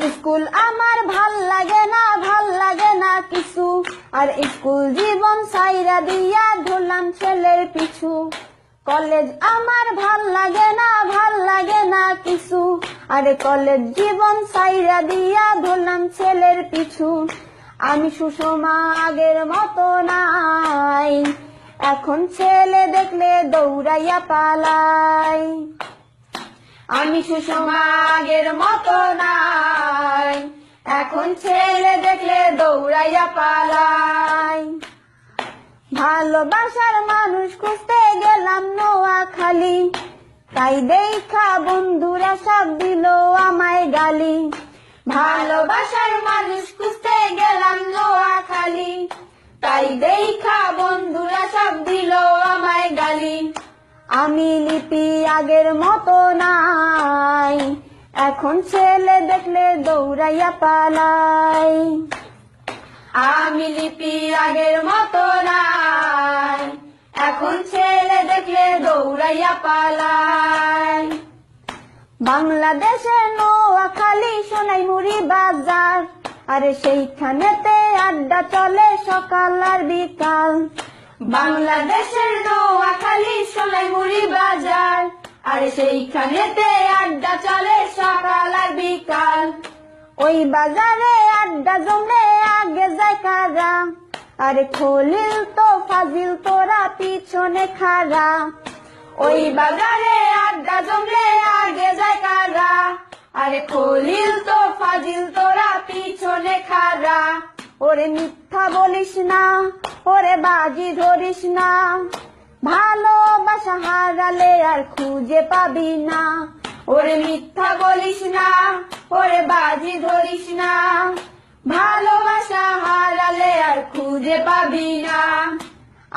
School আমার ভালো লাগে না, ভালো লাগে না কিছু। আর স্কুল জীবন সাইরা দিয়া ধরলাম ছেলের পিছু। কলেজ আমার ভালো লাগে না, ভালো লাগে না কিছু। আরে কলেজ জীবন সাইরা দিয়া ধরলাম ছেলের পিছু। আমি সুষমা আগের মতো নাই। এখন ছেলে দেখলে দৌড়াইয়া পালাই। আমি সুষমা আগের মতো নাই। এখন ছেলে দেখলে দৌড়াইয়া পালাই। ভালোবাসার মানুষ খুঁজতে গেলাম নোয়াখালী। তাই দেখা বন্ধুরা সব দিল আমায় গালি। ভালোবাসার মানুষ খুঁজতে গেলাম নোয়াখালী। তাই দেখা আমি লিপি আগের মতো নাই। এখন ছেলে দেখলে দৌড়াইয়া পালাই। আমি লিপি আগের মতো নাই। এখন ছেলে দেখলে দৌড়াইয়া পালাই। বাংলাদেশের নোয়াখালী সোনাই মুড়ি বাজার। আরে সেইখানেতে আড্ডা চলে সকাল আর বিকাল। বাংলাদেশের নোয়াখালী সোনাই মুড়ি বাজার। আরে সেইখানেতে আড্ডা চলে সকাল আর বিকাল। ওই বাজারে আড্ডা জমলে আগে যায় কারা। আরে খলিল তো ফাজিল তোরা পিছনে খারা। ওই বাজারে আড্ডা জমলে আগে যায় কারা। আরে খলিল তো ফাজিল তোরা পিছনে খারা। ওরে মিথ্যা বলিস না, ওরে বাজি ধরিস না। ভালোবাসা হারালে আর খুঁজে পাবি না। ওরে মিথ্যা বলিস না, ওরে বাজি ধরিস না। ভালোবাসা হারালে আর খুঁজে পাবি না।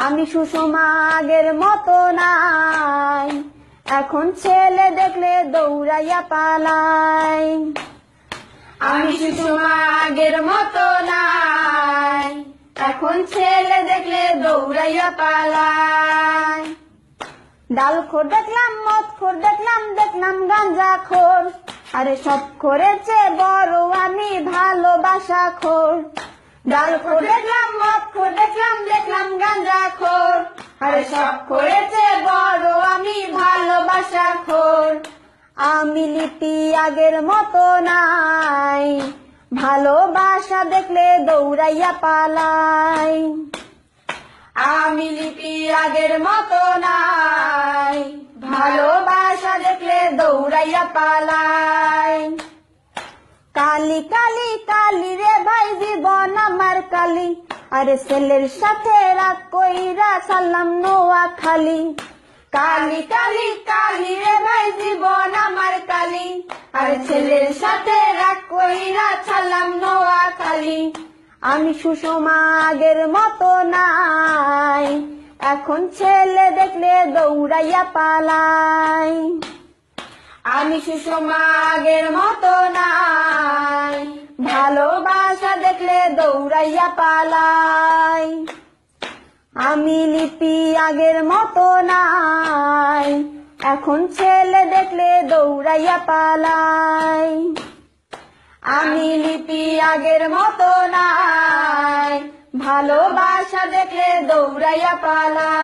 আমি সুষমা আগের মতো নাই, এখন ছেলে দেখলে দৌড়াইয়া পালাই। আমি সুষমা আগের মতো নাই, এখন ছেলে দেখলে দৌড়াইয়া পালাই। ডাল খোর দেখলাম, মদ খোর দেখলাম দেখলাম গাঞ্জা খোর। আরে সব করেছে বড় আমি ভালোবাসা খোর। ডাল খোর দেখলাম, মদ খোর দেখলাম দেখলাম গাঞ্জা খোর। আরে সব করেছে বড় আমি ভালোবাসা খোর। আমি লিপি আগের মতো নাই। ভালোবাসা দেখলে দৌড়াইয়া পালাই। আমি লিপি আগের মতো নাই। ভালোবাসা দেখলে দৌড়াইয়া পালাই। কালি কালি কালি রে ভাই, জীবন আমার কালি। আরে ছেলের সাথে রাগ কইরা সালাম নোয়া খালি। কালি কালি কালি রে ভাই জীবন আমার কালি। আরে ছেলের সাথে রাগ কইরা সালাম নোয়া খালি আমি সুষমা আগের মতো নাই। এখন ছেলে দেখলে দৌড়াইয়া পালাই। আমি সুষমা আগের মতো নাই। ভালোবাসা দেখলে দৌড়াইয়া পালাই। আমি লিপি আগের মতো নাই। এখন ছেলে দেখলে দৌড়াইয়া পালাই। আমি লিপি আগের মতো নাই। ভালোবাসা দেখলে দৌড়াইয়া পালাই।